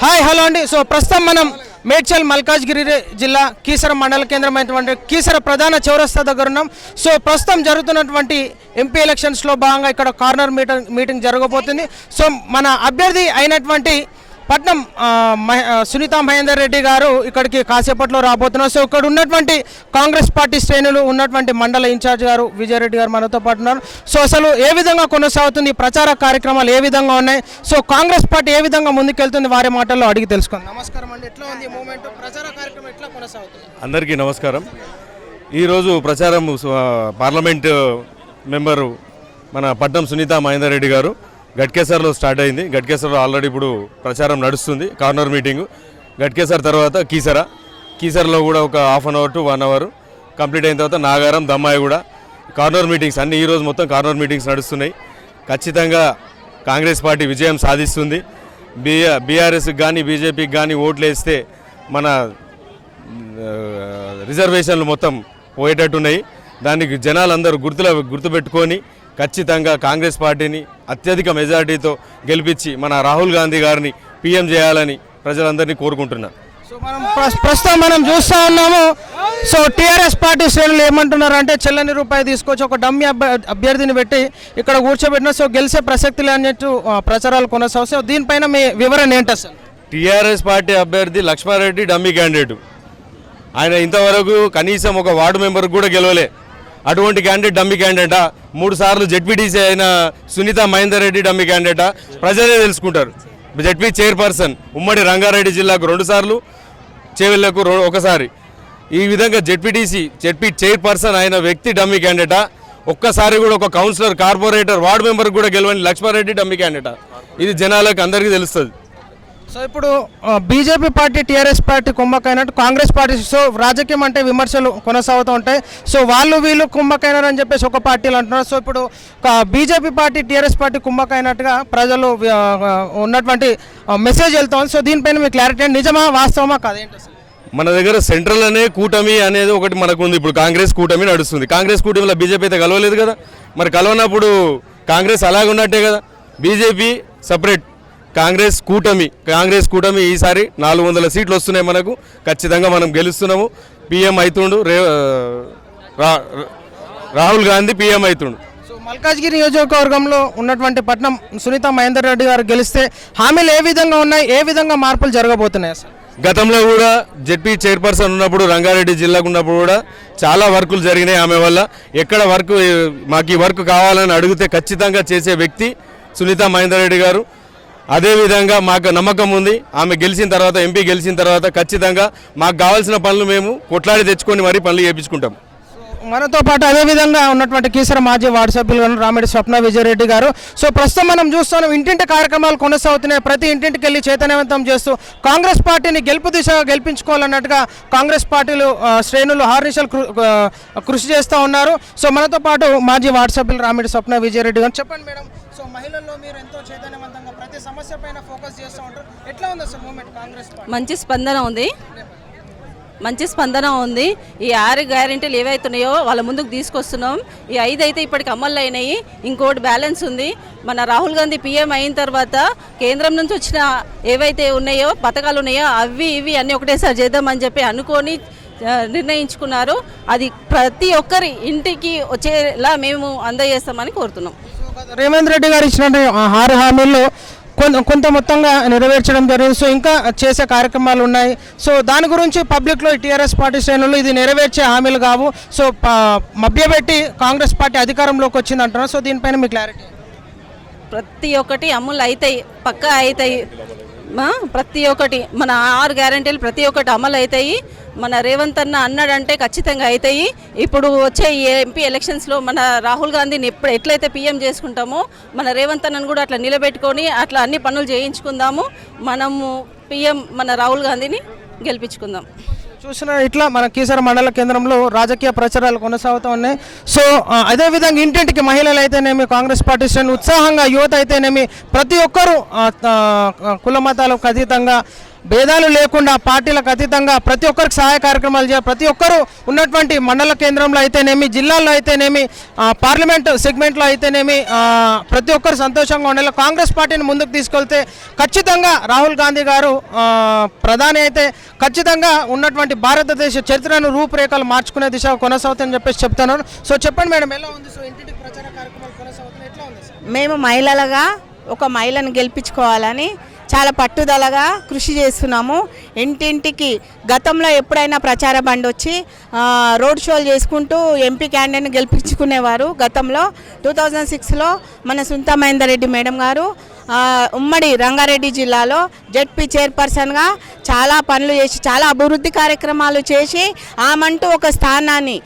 Hi hello అండి. So ప్రస్తుతం మనం మేడ్చల్ మల్కాజ్గిరి జిల్లా కీసర మండల కేంద్రమైనటువంటి కీసర ప్రధాన చౌరస్తా దగ్గర ఉన్నాం. సో ప్రస్తుతం జరుగుతున్నటువంటి ఎంపీ ఎలక్షన్స్లో భాగంగా ఇక్కడ కార్నర్ మీటింగ్ మీటింగ్ జరగబోతుంది. సో మన అభ్యర్థి అయినటువంటి పట్నం మహ- సునీత మహేందర్ రెడ్డి గారు ఇక్కడికి కాసేపట్లో రాబోతున్నారు. సో ఇక్కడ ఉన్నటువంటి కాంగ్రెస్ పార్టీ శ్రేణులు ఉన్నటువంటి మండల ఇన్ఛార్జ్ గారు విజయరెడ్డి గారు మనతో పాటు ఉన్నారు. సో అసలు ఏ విధంగా కొనసాగుతుంది ప్రచార కార్యక్రమాలు ఏ విధంగా ఉన్నాయి? సో కాంగ్రెస్ పార్టీ ఏ విధంగా ముందుకెళ్తుంది వారి మాటల్లో అడిగి తెలుసుకుందాం. నమస్కారం అండి. ఎట్లా ఉంది మూమెంట్? ప్రచార కార్యక్రమం ఎట్లా కొనసాగుతుంది? అందరికీ నమస్కారం. ఈరోజు ప్రచారం పార్లమెంట్ మెంబరు మన పట్నం సునీత మహేందర్ రెడ్డి గారు. గట్కేసర్లో స్టార్ట్ అయింది. గట్కేసర్లో ఆల్రెడీ ఇప్పుడు ప్రచారం నడుస్తుంది. Corner meeting. గట్కేసర్ తర్వాత కీసర. కీసరలో కూడా ఒక half an hour to one hour complete అయిన తర్వాత నాగారం దమ్మాయి కూడా కార్నర్ మీటింగ్స్ అన్ని ఈరోజు మొత్తం కార్నర్ మీటింగ్స్ నడుస్తున్నాయి. ఖచ్చితంగా కాంగ్రెస్ పార్టీ విజయం సాధిస్తుంది. బీఆర్ బీఆర్ఎస్కి కానీ బీజేపీకి కానీ ఓట్లు వేస్తే మన రిజర్వేషన్లు మొత్తం పోయేటట్టున్నాయి. దానికి జనాలందరూ గుర్తుల గుర్తుపెట్టుకొని ఖచ్చితంగా కాంగ్రెస్ పార్టీని అత్యధిక మెజార్టీతో గెలిపించి మన రాహుల్ గాంధీ గారిని పీఎం చేయాలని ప్రజలందరినీ కోరుకుంటున్నా. సో మనం ప్రస్- ప్రస్తుతం మనం చూస్తా ఉన్నాము. సో టీఆర్ఎస్ పార్టీ శ్రేణులు ఏమంటున్నారు అంటే చెల్లని రూపాయి తీసుకొచ్చి ఒక డమ్మి అభ్య- అభ్యర్థిని పెట్టి ఇక్కడ కూర్చోబెట్టిన సో గెలిచే ప్రసక్తి లేనట్టు ప్రచారాలు కొనసాగు సో దీనిపైన మీ వివరణ ఏంటి అసలు? టీఆర్ఎస్ పార్టీ అభ్యర్థి లక్ష్మారెడ్డి డమ్మీ క్యాండిడేట్. ఆయన ఇంతవరకు కనీసం ఒక వార్డు మెంబర్ కూడా గెలవలే. అటువంటి క్యాండిడేట్ డమ్మి క్యాండిడేటా మూడు సార్లు జెడ్పీటీసీ అయిన సునీత మహేందర్ రెడ్డి డమ్మి క్యాండిడేటా ప్రజలే తెలుసుకుంటారు. జెడ్పీ చైర్పర్సన్ ఉమ్మడి రంగారెడ్డి జిల్లాకు రెండు సార్లు చేవెళ్ళకు రో- ఒకసారి. ఈ విధంగా జెడ్పీటీసీ జెడ్పీ చైర్పర్సన్ అయిన వ్యక్తి డమ్మి క్యాండిడేటా ఒక్కసారి కూడా ఒక కౌన్సిలర్ కార్పొరేటర్ వార్డు మెంబర్ కూడా గెలవని లక్ష్మారెడ్డి డమ్మీ క్యాండిడేటా ఇది జనాలకు అందరికీ తెలుస్తుంది. సో ఇప్పుడు బీజేపీ పార్టీ టీఆర్ఎస్ పార్టీ కుమ్మకైనట్టు కాంగ్రెస్ పార్టీ సో రాజకీయం అంటే విమర్శలు కొనసాగుతూ ఉంటాయి. సో వాళ్ళు వీళ్ళు కుమ్మకైనారని చెప్పేసి ఒక పార్టీలు అంటున్నారు. సో ఇప్పుడు బీజేపీ పార్టీ టీఆర్ఎస్ పార్టీ కుమ్మకైనట్టుగా ప్రజలు ఉన్నటువంటి మెసేజ్ వెళ్తుంది సో దీనిపైన మీ క్లారిటీ నిజమా వాస్తవమా కాదేంటి అసలు? మన దగ్గర సెంట్రల్ అనే కూటమి అనేది ఒకటి మనకు ఉంది ఇప్పుడు కాంగ్రెస్ కూటమి నడుస్తుంది. కాంగ్రెస్ కూటమిలో బీజేపీ అయితే కలవలేదు కదా? మరి కలవనప్పుడు కాంగ్రెస్ అలాగే ఉన్నట్టే కదా? బీజేపీ సపరేట్ కాంగ్రెస్ కూటమి కాంగ్రెస్ కూటమి ఈసారి నాలుగు వందల సీట్లు వస్తున్నాయి మనకు. ఖచ్చితంగా మనం గెలుస్తున్నాము. పీఎం అవుతుండు రే రాహుల్ గాంధీ పీఎం అవుతుండు సో మల్కాజ్గిరి నియోజకవర్గంలో ఉన్నటువంటి పట్నం సునీత మహేందర్ రెడ్డి గారు గెలిస్తే హామీలు ఏ విధంగా ఉన్నాయి? ఏ విధంగా మార్పులు జరగబోతున్నాయి అసలు గతంలో కూడా జెడ్పీ చైర్పర్సన్ ఉన్నప్పుడు రంగారెడ్డి జిల్లాకు ఉన్నప్పుడు కూడా చాలా వర్కులు జరిగినాయి ఆమె వల్ల. ఎక్కడ వర్క్ మాకు ఈ వర్క్ కావాలని అడిగితే ఖచ్చితంగా చేసే వ్యక్తి సునీత మహేందర్ రెడ్డి గారు. అదేవిధంగా మాకు నమ్మకం ఉంది. ఆమె గెలిచిన తర్వాత ఎంపీ గెలిచిన తర్వాత ఖచ్చితంగా మాకు కావాల్సిన పనులు మేము కొట్లాడి తెచ్చుకొని మరీ పనులు చేయించుకుంటాం మనతో పాటు అదే విధంగా ఉన్నటువంటి కీసర మాజీ వార్డు సభ్యులు రామిడి స్వప్న విజయరెడ్డి గారు. సో ప్రస్తుతం మనం చూస్తున్నాం ఇంటింటి కార్యక్రమాలు కొనసాగుతున్నాయి. ప్రతి ఇంటింటికి వెళ్ళి చైతన్యవంతం చేస్తూ కాంగ్రెస్ పార్టీని గెలుపు దిశగా గెలిపించుకోవాలన్నట్టుగా కాంగ్రెస్ పార్టీలు శ్రేణులు హార్నిషలు కృ- కృషి చేస్తూ ఉన్నారు. సో మనతో పాటు మాజీ వార్డు సభ్యులు రామిడి స్వప్న విజయరెడ్డి గారు చెప్పండి మేడం. సో మహిళల్లో మీరు ఎంతో చైతన్యవంతంగా ప్రతి సమస్య పైన ఫోకస్ చేస్తూ ఉంటారు. ఎట్లా ఉంది అసలు మూమెంట్ కాంగ్రెస్ మంచి స్పందన ఉంది. మంచి స్పందన ఉంది. ఈ ఆరు గ్యారెంటీలు ఏవైతున్నాయో వాళ్ళ ముందుకు తీసుకొస్తున్నాం. ఈ ఐదు అయితే ఇప్పటికి అమలు అయినాయి. ఇంకోటి బ్యాలెన్స్ ఉంది. మన రాహుల్ గాంధీ పీఎం అయిన తర్వాత కేంద్రం నుంచి వచ్చిన ఏవైతే ఉన్నాయో పథకాలు ఉన్నాయో అవి ఇవి అన్నీ ఒకటేసారి చేద్దామని చెప్పి అనుకొని నిర్ణయించుకున్నారు. అది ప్రతి ఒక్కరి ఇంటికి వచ్చేలా మేము అందజేస్తామని కోరుతున్నాం. రేవంత్ రెడ్డి గారు ఇచ్చినటువంటి ఆ ఆరు హామీల్లో కొంత కొంత మొత్తంగా నెరవేర్చడం జరిగింది. సో ఇంకా చేసే కార్యక్రమాలు ఉన్నాయి. సో దాని గురించి పబ్లిక్లో టీఆర్ఎస్ పార్టీ శ్రేణులు ఇది నెరవేర్చే హామీలు కావు. సో మభ్యపెట్టి కాంగ్రెస్ పార్టీ అధికారంలోకి వచ్చింది అంటున్నారు సో దీనిపైన మీ క్లారిటీ ప్రతి ఒక్కటి అమలు అవుతాయి పక్కా అవుతాయి ప్రతి ఒక్కటి మన ఆరు గ్యారంటీలు ప్రతి ఒక్కటి అమలు అవుతాయి మన రేవంత్ అన్న అన్నాడంటే ఖచ్చితంగా అవుతాయి ఇప్పుడు వచ్చే ఈ ఎంపీ ఎలక్షన్స్లో మన రాహుల్ గాంధీని ఎప్పుడు ఎట్లయితే పీఎం చేసుకుంటామో మన రేవంత్ అన్నను కూడా అట్లా నిలబెట్టుకొని అట్లా అన్ని పనులు చేయించుకుందాము. మనము పీఎం మన రాహుల్ గాంధీని గెలిపించుకుందాం. చూసిన ఇట్లా మన కీసర మండల కేంద్రంలో రాజకీయ ప్రచారాలు కొనసాగుతూ ఉన్నాయి. సో అదేవిధంగా ఇంటింటికి మహిళలు అయితేనేమి కాంగ్రెస్ పార్టీ ఉత్సాహంగా యువత అయితేనేమి ప్రతి ఒక్కరూ కుల మతాలకు అతీతంగా భేదాలు లేకుండా పార్టీలకు అతీతంగా ప్రతి ఒక్కరికి సహాయ కార్యక్రమాలు చేయాలి. ప్రతి ఒక్కరూ ఉన్నటువంటి మండల కేంద్రంలో అయితేనేమి జిల్లాల్లో అయితేనేమి పార్లమెంట్ సెగ్మెంట్లో అయితేనేమి ప్రతి ఒక్కరు సంతోషంగా ఉండాలి. కాంగ్రెస్ పార్టీని ముందుకు తీసుకెళ్తే ఖచ్చితంగా రాహుల్ గాంధీ గారు ప్రధాని అయితే ఖచ్చితంగా ఉన్నటువంటి భారతదేశ చరిత్రను రూపురేఖలు మార్చుకునే దిశ కొనసాగుతుందని చెప్పేసి చెప్తున్నారు సో చెప్పండి మేడం ఎలా ఉంది? సో ఇంటింటికి ప్రచార కార్యక్రమాలు కొనసాగుతున్నాయి. ఎట్లా ఉంది మేము మహిళలుగా ఒక మహిళను గెలిపించుకోవాలని చాలా పట్టుదలగా కృషి చేస్తున్నాము. ఇంటింటికి గతంలో ఎప్పుడైనా ప్రచార బండి వచ్చి రోడ్ షోలు చేసుకుంటూ ఎంపీ క్యాండిడేట్ని గెలిపించుకునేవారు గతంలో. టూ థౌజండ్ సిక్స్లో మన సుంతా మహేందర్ రెడ్డి మేడం గారు ఉమ్మడి రంగారెడ్డి జిల్లాలో జెడ్పీ చైర్పర్సన్గా చాలా పనులు చేసి చాలా అభివృద్ధి కార్యక్రమాలు చేసి ఆమంటూ ఒక స్థానాన్ని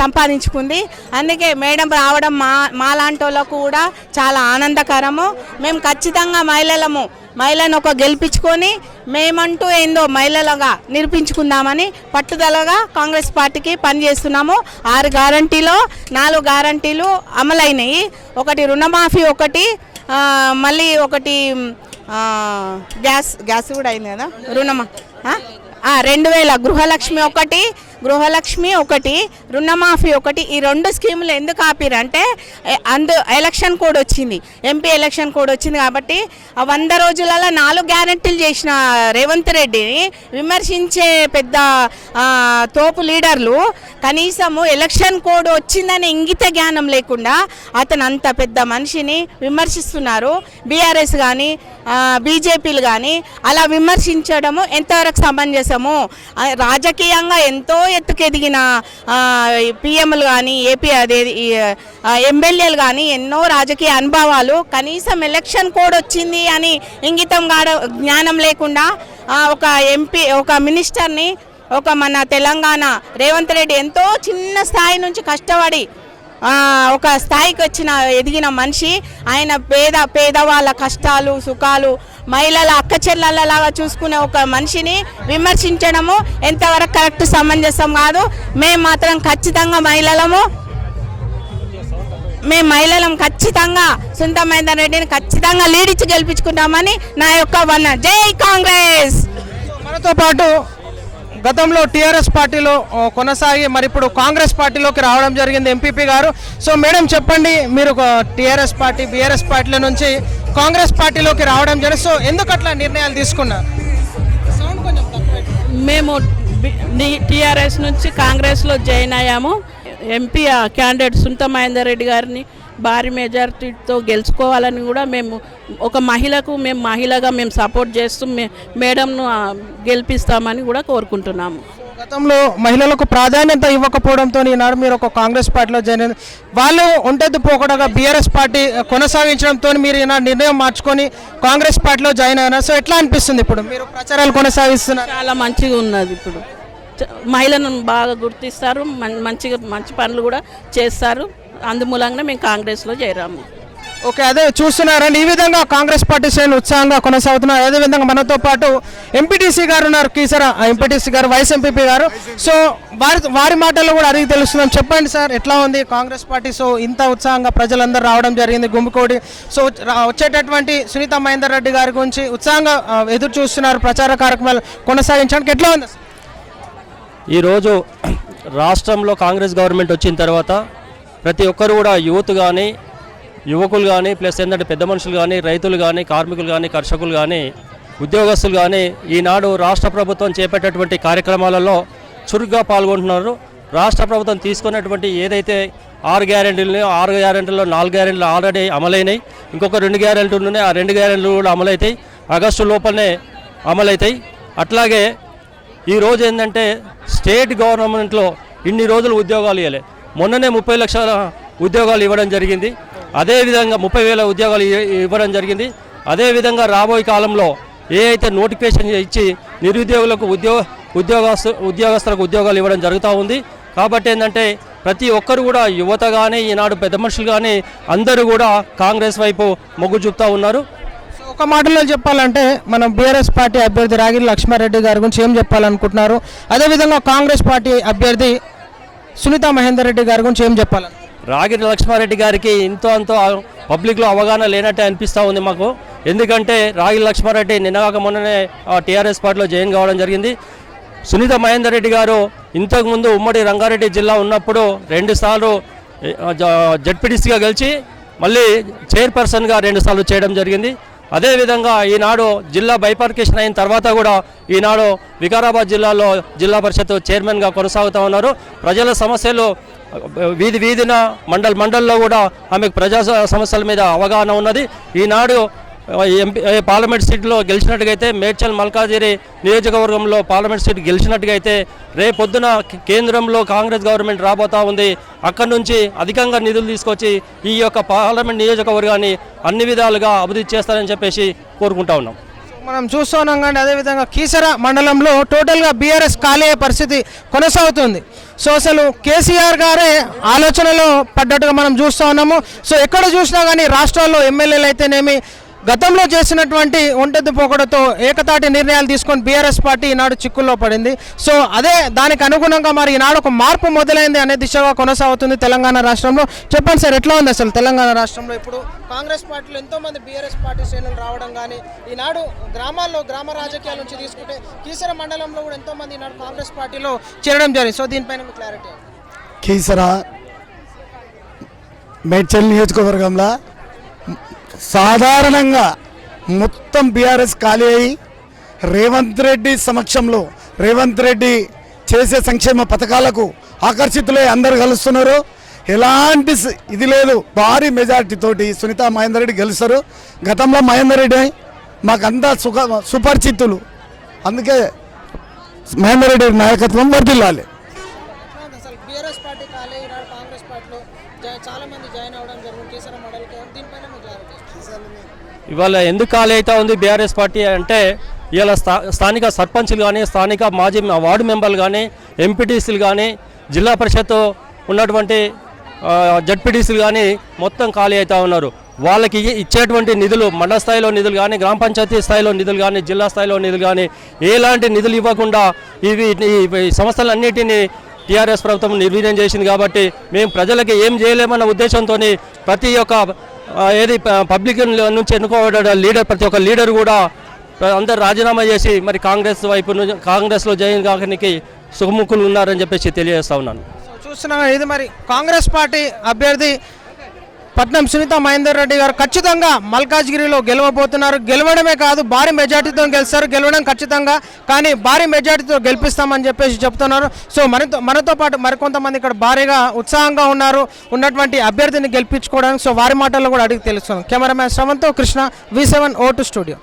సంపాదించుకుంది. అందుకే మేడం రావడం మా మాలాంటి వాళ్ళకు కూడా చాలా ఆనందకరము. మేము ఖచ్చితంగా మహిళలము మహిళను ఒక గెలిపించుకొని మేమంటూ ఏందో మహిళలుగా నిరూపించుకుందామని పట్టుదలగా కాంగ్రెస్ పార్టీకి పనిచేస్తున్నాము. ఆరు గ్యారంటీలో నాలుగు గ్యారంటీలు అమలైనవి ఒకటి రుణమాఫీ ఒకటి మళ్ళీ ఒకటి గ్యాస్ గ్యాస్ కూడా అయింది కదా? రుణమా? రెండు వేల గృహలక్ష్మి ఒకటి గృహలక్ష్మి ఒకటి రుణమాఫీ ఒకటి ఈ రెండు స్కీములు ఎందుకు ఆపిరంటే అందు ఎలక్షన్ కోడ్ వచ్చింది. ఎంపీ ఎలక్షన్ కోడ్ వచ్చింది కాబట్టి ఆ వంద రోజులలో నాలుగు గ్యారెంటీలు చేసిన రేవంత్ రెడ్డిని విమర్శించే పెద్ద తోపు లీడర్లు కనీసము ఎలక్షన్ కోడ్ వచ్చిందని ఇంగిత జ్ఞానం లేకుండా అతను అంత పెద్ద మనిషిని విమర్శిస్తున్నారు. బీఆర్ఎస్ కానీ బీజేపీలు కానీ అలా విమర్శించడము ఎంతవరకు సమంజసము? రాజకీయంగా ఎంతో ఎత్తుకు ఎదిగిన పిఎంలు కానీ ఏపీ అదే ఎమ్మెల్యేలు కానీ ఎన్నో రాజకీయ అనుభవాలు కనీసం ఎలక్షన్ కోడ్ వచ్చింది అని ఇంగితం గాడ జ్ఞానం లేకుండా ఒక ఎంపీ ఒక మినిస్టర్ని ఒక మన తెలంగాణ రేవంత్ రెడ్డి ఎంతో చిన్న స్థాయి నుంచి కష్టపడి ఒక స్థాయికి వచ్చిన ఎదిగిన మనిషి ఆయన పేద పేదవాళ్ళ కష్టాలు సుఖాలు మహిళల అక్క చెల్లెళ్ళలాగా చూసుకునే ఒక మనిషిని విమర్శించడము ఎంతవరకు కరెక్ట్ సమంజసం కాదు. మేము మాత్రం ఖచ్చితంగా మహిళలము. మేము మహిళలం ఖచ్చితంగా సుందరమైన రెడ్డిని ఖచ్చితంగా లీడ్ ఇచ్చి గెలిపించుకుంటామని నా యొక్క వన్న జై కాంగ్రెస్! మనతో పాటు గతంలో టీఆర్ఎస్ పార్టీలో కొనసాగి మరి ఇప్పుడు కాంగ్రెస్ పార్టీలోకి రావడం జరిగింది ఎంపీపీ గారు. సో మేడం చెప్పండి మీరు టీఆర్ఎస్ పార్టీ బీఆర్ఎస్ పార్టీల నుంచి కాంగ్రెస్ పార్టీలోకి రావడం జరిగింది. సో ఎందుకు అట్లా నిర్ణయాలు తీసుకున్నారు. మేము టీఆర్ఎస్ నుంచి కాంగ్రెస్లో జాయిన్ అయ్యాము. ఎంపీ క్యాండిడేట్ సుంత మహేందర్ రెడ్డి గారిని భారీ మెజారిటీతో గెలుచుకోవాలని కూడా మేము ఒక మహిళకు మేము మహిళగా మేము సపోర్ట్ చేస్తూ మే మేడంను గెలిపిస్తామని కూడా కోరుకుంటున్నాము. గతంలో మహిళలకు ప్రాధాన్యత ఇవ్వకపోవడంతో ఈనాడు మీరు ఒక కాంగ్రెస్ పార్టీలో జాయిన్. వాళ్ళు ఒంటెద్దు పోకడగా బీఆర్ఎస్ పార్టీ కొనసాగించడంతో మీరు ఈనాడు నిర్ణయం మార్చుకొని కాంగ్రెస్ పార్టీలో జాయిన్ అయినారు సో ఎట్లా అనిపిస్తుంది ఇప్పుడు? మీరు ప్రచారాలు కొనసాగిస్తున్నారు. చాలా మంచిగా ఉన్నది ఇప్పుడు. మహిళలను బాగా గుర్తిస్తారు. మంచిగా మంచి పనులు కూడా చేస్తారు. అందుమూలంగా మేము కాంగ్రెస్లో చేరాము. ఓకే అదే చూస్తున్నారండి. ఈ విధంగా కాంగ్రెస్ పార్టీ శ్రేణులు ఉత్సాహంగా కొనసాగుతున్నారు అదే విధంగా మనతో పాటు ఎంపీటీసీ గారు ఉన్నారు కీసర ఎంపీటీసీ గారు వైస్ ఎంపీపీ గారు. సో వారి వారి మాటల్లో కూడా అడిగి తెలుస్తున్నాం. చెప్పండి సార్ ఎట్లా ఉంది కాంగ్రెస్ పార్టీ? సో ఇంత ఉత్సాహంగా ప్రజలందరూ రావడం జరిగింది గుమ్మికోడి సో వచ్చేటటువంటి సునీత మహేందర్ రెడ్డి గారి గురించి ఉత్సాహంగా ఎదురు చూస్తున్నారు ప్రచార కార్యక్రమాలు కొనసాగించడానికి ఎట్లా ఉంది? ఈరోజు రాష్ట్రంలో కాంగ్రెస్ గవర్నమెంట్ వచ్చిన తర్వాత ప్రతి ఒక్కరు కూడా యూత్ కానీ యువకులు కానీ ప్లస్ ఏంటంటే పెద్ద మనుషులు కానీ రైతులు కానీ కార్మికులు కానీ కర్షకులు కానీ ఉద్యోగస్తులు కానీ ఈనాడు రాష్ట్ర ప్రభుత్వం చేపట్టేటువంటి కార్యక్రమాలలో చురుగ్గా పాల్గొంటున్నారు. రాష్ట్ర ప్రభుత్వం తీసుకున్నటువంటి ఏదైతే ఆరు గ్యారెంటీలు ఆరు గ్యారెంటీలో నాలుగు గ్యారెంటీలు ఆల్రెడీ అమలైనాయి. ఇంకొక రెండు గ్యారెంటీలు ఉన్నాయి ఆ రెండు గ్యారెంటీలు కూడా అమలవుతాయి ఆగస్టు లోపలనే అమలవుతాయి అట్లాగే ఈరోజు ఏంటంటే స్టేట్ గవర్నమెంట్లో ఇన్ని రోజులు ఉద్యోగాలు ఇవ్వలే మొన్ననే ముప్పై లక్షల ఉద్యోగాలు ఇవ్వడం జరిగింది. అదేవిధంగా ముప్పై వేల ఉద్యోగాలు ఇవ్వడం జరిగింది. అదేవిధంగా రాబోయే కాలంలో ఏ అయితే నోటిఫికేషన్ ఇచ్చి నిరుద్యోగులకు ఉద్యోగ ఉద్యోగస్తు ఉద్యోగస్తులకు ఉద్యోగాలు ఇవ్వడం జరుగుతూ ఉంది. కాబట్టి ఏంటంటే ప్రతి ఒక్కరు కూడా యువత కానీ ఈనాడు పెద్ద మనుషులు కానీ అందరూ కూడా కాంగ్రెస్ వైపు మొగ్గు చూపుతూ ఉన్నారు. ఒక మాటలో చెప్పాలంటే మనం బీఆర్ఎస్ పార్టీ అభ్యర్థి రాగిరి లక్ష్మారెడ్డి గారి గురించి ఏం చెప్పాలనుకుంటున్నారు? అదేవిధంగా కాంగ్రెస్ పార్టీ అభ్యర్థి సునీత మహేందర్ రెడ్డి గారి గురించి ఏం చెప్పాలని? రాగిరి లక్ష్మారెడ్డి గారికి ఇంతో అంతో పబ్లిక్లో అవగాహన లేనట్టే అనిపిస్తూ ఉంది మాకు. ఎందుకంటే రాగిరి లక్ష్మారెడ్డి నిన్నగాక మొన్ననే టీఆర్ఎస్ పార్టీలో జాయిన్ కావడం జరిగింది. సునీత మహేందర్ రెడ్డి గారు ఇంతకుముందు ఉమ్మడి రంగారెడ్డి జిల్లా ఉన్నప్పుడు రెండుసార్లు జడ్పీటీసీగా గెలిచి మళ్ళీ చైర్పర్సన్గా రెండుసార్లు చేయడం జరిగింది. అదేవిధంగా ఈనాడు జిల్లా బైపార్కేషన్ అయిన తర్వాత కూడా ఈనాడు వికారాబాద్ జిల్లాలో జిల్లా పరిషత్ చైర్మన్గా కొనసాగుతూ ఉన్నారు. ప్రజల సమస్యలు వీధి వీధిన మండల్ మండల్లో కూడా ఆమెకు ప్రజా సమస్యల మీద అవగాహన ఉన్నది. ఈనాడు ఎంపీ పార్లమెంట్ సీట్లో గెలిచినట్టుగైతే మేడ్చల్ మల్కాజిరి నియోజకవర్గంలో పార్లమెంట్ సీట్ గెలిచినట్టుగైతే రేపొద్దున కేంద్రంలో కాంగ్రెస్ గవర్నమెంట్ రాబోతా ఉంది. అక్కడి నుంచి అధికంగా నిధులు తీసుకొచ్చి ఈ యొక్క పార్లమెంట్ నియోజకవర్గాన్ని అన్ని విధాలుగా అభివృద్ధి చేస్తారని చెప్పేసి కోరుకుంటా ఉన్నాం. మనం చూస్తున్నాం కానీ అదేవిధంగా కీసర మండలంలో టోటల్గా బీఆర్ఎస్ ఖాళీ పరిస్థితి కొనసాగుతుంది. సో అసలు కేసీఆర్ గారే ఆలోచనలో పడ్డట్టుగా మనం చూస్తూ ఉన్నాము. సో ఎక్కడ చూసినా కానీ రాష్ట్రాల్లో ఎమ్మెల్యేలు అయితేనేమి గతంలో చేసినటువంటి ఒంటెద్దు పోకడతో ఏకతాటి నిర్ణయాలు తీసుకొని బీఆర్ఎస్ పార్టీ ఈనాడు చిక్కుల్లో పడింది. సో అదే దానికి అనుగుణంగా మరి ఈనాడు ఒక మార్పు మొదలైంది అనే దిశగా కొనసాగుతుంది తెలంగాణ రాష్ట్రంలో. చెప్పండి సార్ ఎట్లా ఉంది అసలు తెలంగాణ రాష్ట్రంలో? ఇప్పుడు కాంగ్రెస్ పార్టీలో ఎంతోమంది బీఆర్ఎస్ పార్టీ శ్రేణులు రావడం కానీ ఈనాడు గ్రామాల్లో గ్రామ రాజకీయాల నుంచి తీసుకుంటే కీసర మండలంలో కూడా ఎంతోమంది ఈనాడు కాంగ్రెస్ పార్టీలో చేరడం జరిగింది. సో దీనిపైన క్లారిటీ కీసరా మేడ్చల్ నియోజకవర్గంలో సాధారణంగా మొత్తం బీఆర్ఎస్ ఖాళీ అయి రేవంత్ రెడ్డి సమక్షంలో రేవంత్ రెడ్డి చేసే సంక్షేమ పథకాలకు ఆకర్షితులై అందరు కలుస్తున్నారు. ఎలాంటి ఇది లేదు. భారీ మెజార్టీ తోటి సునీత మహేందర్ రెడ్డి గెలుస్తారు. గతంలో మహేందర్ రెడ్డి మాకంతా సుఖ సుపరిచితులు. అందుకే మహేందర్ రెడ్డి నాయకత్వం వర్దిల్లాలి చాలా మంది జాయిన్ అవడం జరుగుతుంది కీసర మండలికి దీనిపైన మీ క్లారిటీ ఇవాళ ఎందుకు ఖాళీ అవుతా ఉంది బీఆర్ఎస్ పార్టీ అంటే ఇవాళ స్థా స్థానిక సర్పంచ్లు కానీ స్థానిక మాజీ వార్డు మెంబర్లు కానీ ఎంపీటీసీలు కానీ జిల్లా పరిషత్ ఉన్నటువంటి జడ్పీటీసీలు కానీ మొత్తం ఖాళీ అవుతా ఉన్నారు. వాళ్ళకి ఇచ్చేటువంటి నిధులు మండల స్థాయిలో నిధులు కానీ గ్రామ పంచాయతీ స్థాయిలో నిధులు కానీ జిల్లా స్థాయిలో నిధులు కానీ ఎలాంటి నిధులు ఇవ్వకుండా ఇవి ఈ- ఈ సంస్థలన్నిటినీ టీఆర్ఎస్ ప్రభుత్వం నిర్వీర్యం చేసింది కాబట్టి మేము ప్రజలకి ఏం చేయలేమన్న ఉద్దేశంతో ప్రతి ఒక్క ఏది పబ్లిక్ నుంచి ఎన్నుకోబడ్డ లీడర్ ప్రతి ఒక్క లీడర్ కూడా అందరు రాజీనామా చేసి మరి కాంగ్రెస్ వైపు నుంచి కాంగ్రెస్లో జాయిన్ కాకనికి సుఖముఖులు ఉన్నారని చెప్పేసి తెలియజేస్తా ఉన్నాను. చూస్తున్నాం ఇది మరి కాంగ్రెస్ పార్టీ అభ్యర్థి పట్నం సునీత మహేందర్ రెడ్డి గారు ఖచ్చితంగా మల్కాజ్గిరిలో గెలవబోతున్నారు. గెలవడమే కాదు భారీ మెజార్టీతో గెలుస్తారు. గెలవడం ఖచ్చితంగా కానీ భారీ మెజార్టీతో గెలిపిస్తామని చెప్పేసి చెప్తున్నారు. సో మనతో మనతో పాటు మరికొంతమంది ఇక్కడ భారీగా ఉత్సాహంగా ఉన్నారు. ఉన్నటువంటి అభ్యర్థిని గెలిపించుకోవడానికి సో వారి మాటల్లో కూడా అడిగి తెలుస్తున్నాం cameraman శ్రవంతో Krishna V seven vote studio.